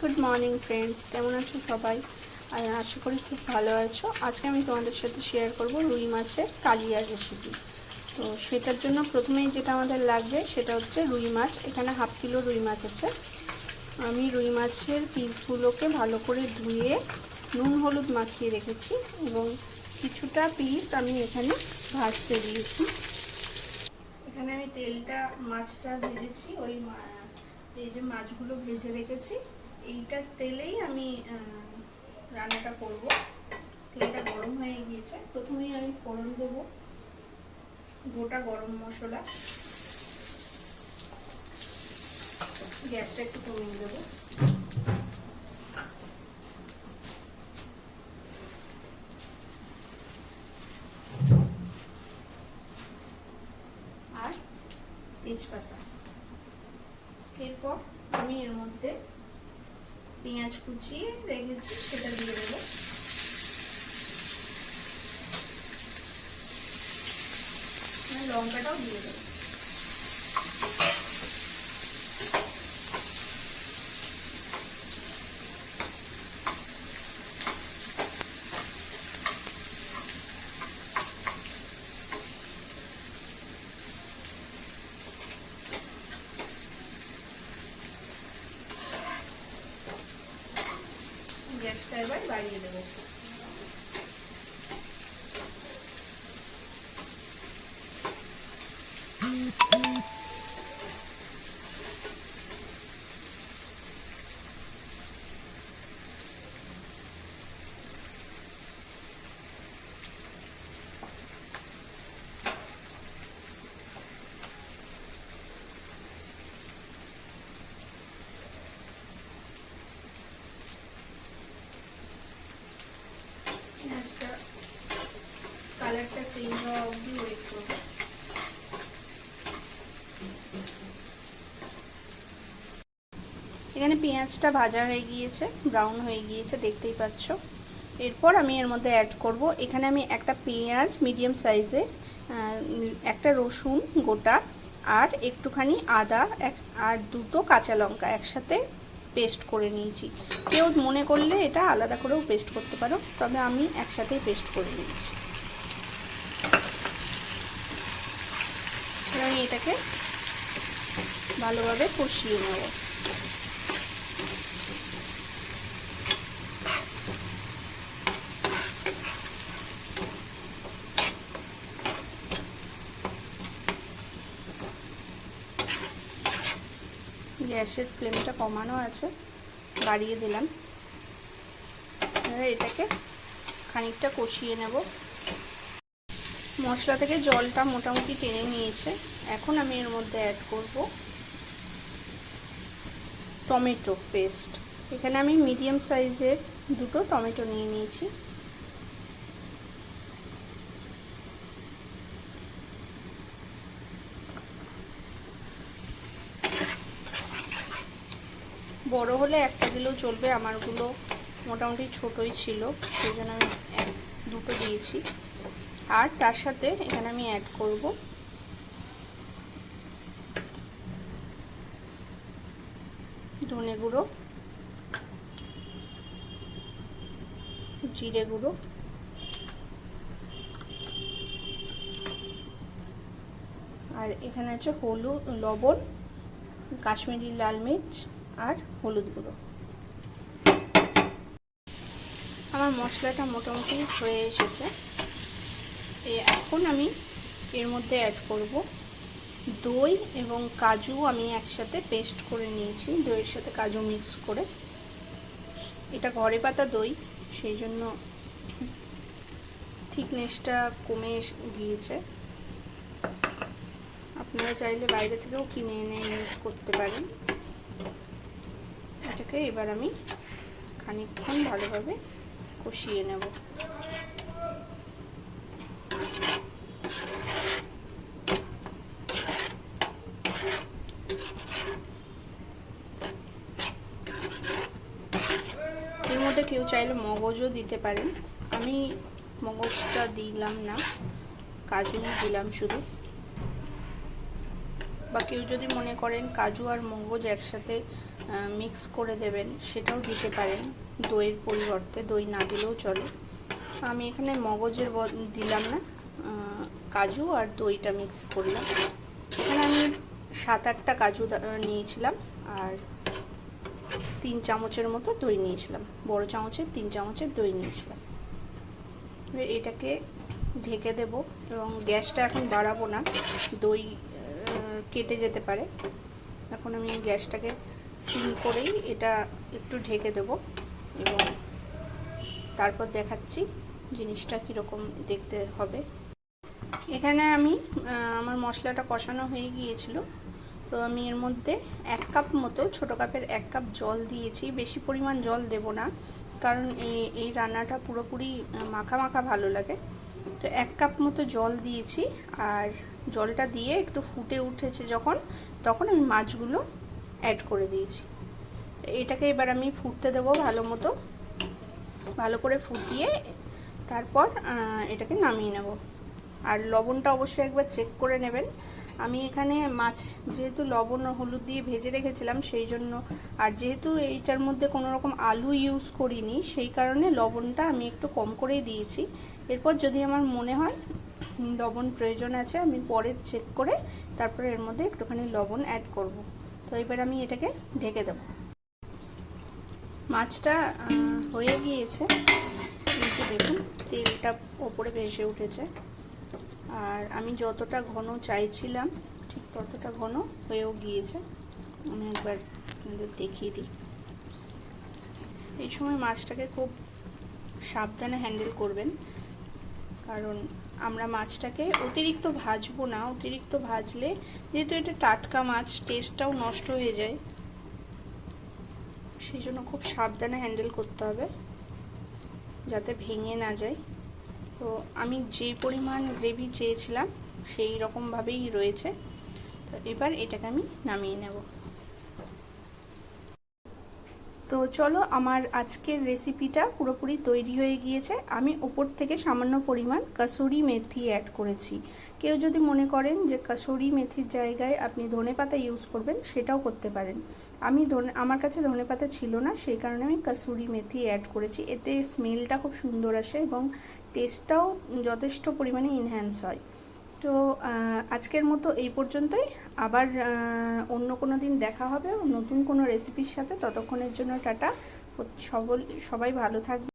Good morning friends কেমন আছো সবাই? আর আশা করি খুব ভালো আছো। আজকে আমি তোমাদের সাথে শেয়ার করব রুই মাছের কালিয়া রেসিপি তো সেটার জন্য প্রথমেই যেটা আমাদের লাগবে, সেটা হচ্ছে রুই মাছ। এখানে হাফ কিলো রুই মাছ আছে। আমি রুই মাছের পিসগুলোকে ভালো করে ধুয়ে নুন হলুদ মাখিয়ে রেখেছি এবং কিছুটা পিস আমি এখানে ভাজতে দিয়েছি। এখানে আমি তেলটা, মাছটা ভেজেছি। ওই এই যে মাছগুলো ভেজে রেখেছি। এইটার তেলেই আমি রান্নাটা করব। তেলটা গরম হয়ে গিয়েছে। প্রথমেই আমি ফোড়ন দেব, গোটা গরম মশলা। গ্যাসটা একটু কমিয়ে দেবো। আর তেজপাতা। এরপর আমি এর মধ্যে পেঁয়াজ কুচিয়ে রেখেছি সেটা দিয়ে দেবো। লঙ্কাটাও দিয়ে দেবো। গ্যাসটা এবার বাড়িয়ে দেবো। এখানে পেঁয়াজটা ভাজা হয়ে গিয়েছে ব্রাউন হয়ে গিয়েছে, দেখতেই পাচ্ছ। এরপর আমি এর মধ্যে অ্যাড করব, এখানে আমি একটা পেঁয়াজ মিডিয়াম সাইজের একটা রসুন গোটা আর একটুখানি আদা আর দুটো কাঁচা লঙ্কা একসাথে পেস্ট করে নিয়েছি। কেউ মনে করলে এটা আলাদা করেও পেস্ট করতে পারো, তবে আমি একসাথেই পেস্ট করে নিয়েছি। আমি এটাকে ভালোভাবে কষিয়ে নেব। গ্যাসের ফ্লেমটা কমানো আছে, বাড়িয়ে দিলাম। এটাকে খানিকটা কষিয়ে নেব। মশলা থেকে জলটা মোটামুটি টেনে নিয়েছে। এখন আমি এর মধ্যে অ্যাড করব টমেটো পেস্ট এখানে আমি মিডিয়াম সাইজের দুটো টমেটো নিয়ে নিয়েছি। বড় হলে একটা দিলেও চলবে, আমারগুলো মোটামুটি ছোটই ছিল সেই জন্য আমি দুটো দিয়েছি। আর তার সাথে এখানে আমি অ্যাড করব। ধনে গুঁড়ো, জিরে গুঁড়ো, আর এখানে আছে হলুদ, লবণ, কাশ্মীরি লাল মির্চ আর হলুদ গুঁড়ো। আমার মশলাটা মোটামুটি হয়ে এসেছে। এখন আমি এর মধ্যে অ্যাড করব দই এবং কাজু আমি একসাথে পেস্ট করে নিয়েছি। দইয়ের সাথে কাজু মিক্স করে। এটা ঘরে পাতা দই, সেই জন্য থিকনেসটা কমে গিয়েছে। আপনারা চাইলে বাইরে থেকেও কিনে এনে ইউজ করতে পারেন। এটাকে এবার আমি খানিকক্ষণ ভালোভাবে কষিয়ে নেব। এর মধ্যে কেউ চাইলে মগজও দিতে পারেন। আমি মগজটা দিলাম না কাজু দিলাম শুধু। বা কেউ যদি মনে করেন কাজু আর মগজ একসাথে মিক্স করে দেবেন, সেটাও দিতে পারেন। দইয়ের পরিবর্তে দই না দিলেও চলে। আমি এখানে মগজের দিলাম না কাজু আর দইটা মিক্স করলাম। এখানে আমি সাত আটটা কাজু নিয়েছিলাম আর তিন চামচের মতো দই নিয়েছিলাম। বড় চামচের, তিন চামচের দই নিয়েছিলাম। এটাকে ঢেকে দেব এবং গ্যাসটা এখন বাড়াবো না। দই কেটে যেতে পারে। এখন আমি গ্যাসটাকে সিম করেই এটা একটু ঢেকে দেব এবং তারপর দেখাচ্ছি জিনিসটা কীরকম দেখতে হবে। এখানে আমি আমার মশলাটা কষানো হয়ে গিয়েছিল। তো আমি এর মধ্যে এক কাপ মতো, ছোটো কাপের এক কাপ জল দিয়েছি। বেশি পরিমাণ জল দেব না, কারণ এই এই রান্নাটা পুরোপুরি মাখা মাখা ভালো লাগে। তো এক কাপ মতো জল দিয়েছি আর জলটা দিয়ে একটু ফুটে উঠেছে যখন, তখন আমি মাছগুলো অ্যাড করে দিয়েছি। এটাকে এবার আমি ফুটতে দেবো ভালো মতো। ভালো করে ফুটিয়ে তারপর এটাকে নামিয়ে নেব। আর লবণটা অবশ্যই একবার চেক করে নেবেন। আমি এখানে মাছ যেহেতু লবণ ও হলুদ দিয়ে ভেজে রেখেছিলাম, সেই জন্য। আর যেহেতু এইটার মধ্যে কোনো রকম আলু ইউজ করিনি, সেই কারণে লবণটা আমি একটু কম করেই দিয়েছি। এরপর যদি আমার মনে হয় লবণ প্রয়োজন আছে, আমি পরে চেক করে তারপরে এর মধ্যে একটুখানি লবণ অ্যাড করব। তো এবার আমি এটাকে ঢেকে দেবো। মাছটা হয়ে গিয়েছে। দেখুন, তেলটা ওপরে ভেসে উঠেছে। আর আমি যতটা ঘন চাইছিলাম, ঠিক ততটা ঘন হয়েও গিয়েছে। আমি একবার দেখিয়ে দিই। এই সময় মাছটাকে খুব সাবধানে হ্যান্ডেল করবেন, কারণ আমরা মাছটাকে অতিরিক্ত ভাজবো না, অতিরিক্ত ভাজলে যেহেতু এটা টাটকা মাছ টেস্টটাও নষ্ট হয়ে যায়। সেই জন্য খুব সাবধানে হ্যান্ডেল করতে হবে, যাতে ভেঙে না যায়। তো আমি যে পরিমাণ গ্রেভি চেয়েছিলাম, সেই রকমভাবেই রয়েছে। তো এবার এটাকে আমি নামিয়ে নেব। তো চলো আমার আজকের রেসিপিটা পুরোপুরি তৈরি হয়ে গিয়েছে। আমি ওপর থেকে সামান্য পরিমাণ কাসুরি মেথি অ্যাড করেছি। কেউ যদি মনে করেন যে কাসুরি মেথির জায়গায় আপনি ধনে পাতা ইউজ করবেন, সেটাও করতে পারেন। আমি ধনে, আমার কাছে ধনে পাতা ছিল না, সেই কারণে আমি কাসুরি মেথি অ্যাড করেছি। এতে স্মেলটা খুব সুন্দর আসে এবং টেস্টটাও যথেষ্ট পরিমাণে ইনহ্যান্স হয়। তো আজকের মতো এই পর্যন্তই। আবার অন্য কোনো দিন দেখা হবে, নতুন কোনো রেসিপির সাথে। ততক্ষণের জন্য টাটা। সবল, সবাই ভালো থাকবে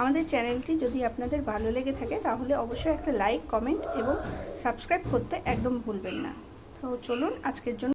আমাদের চ্যানেলটি যদি আপনাদের ভালো লেগে থাকে, তাহলে অবশ্যই একটা লাইক কমেন্ট এবং সাবস্ক্রাইব করতে একদম ভুলবেন না। তো চলুন, আজকের জন্য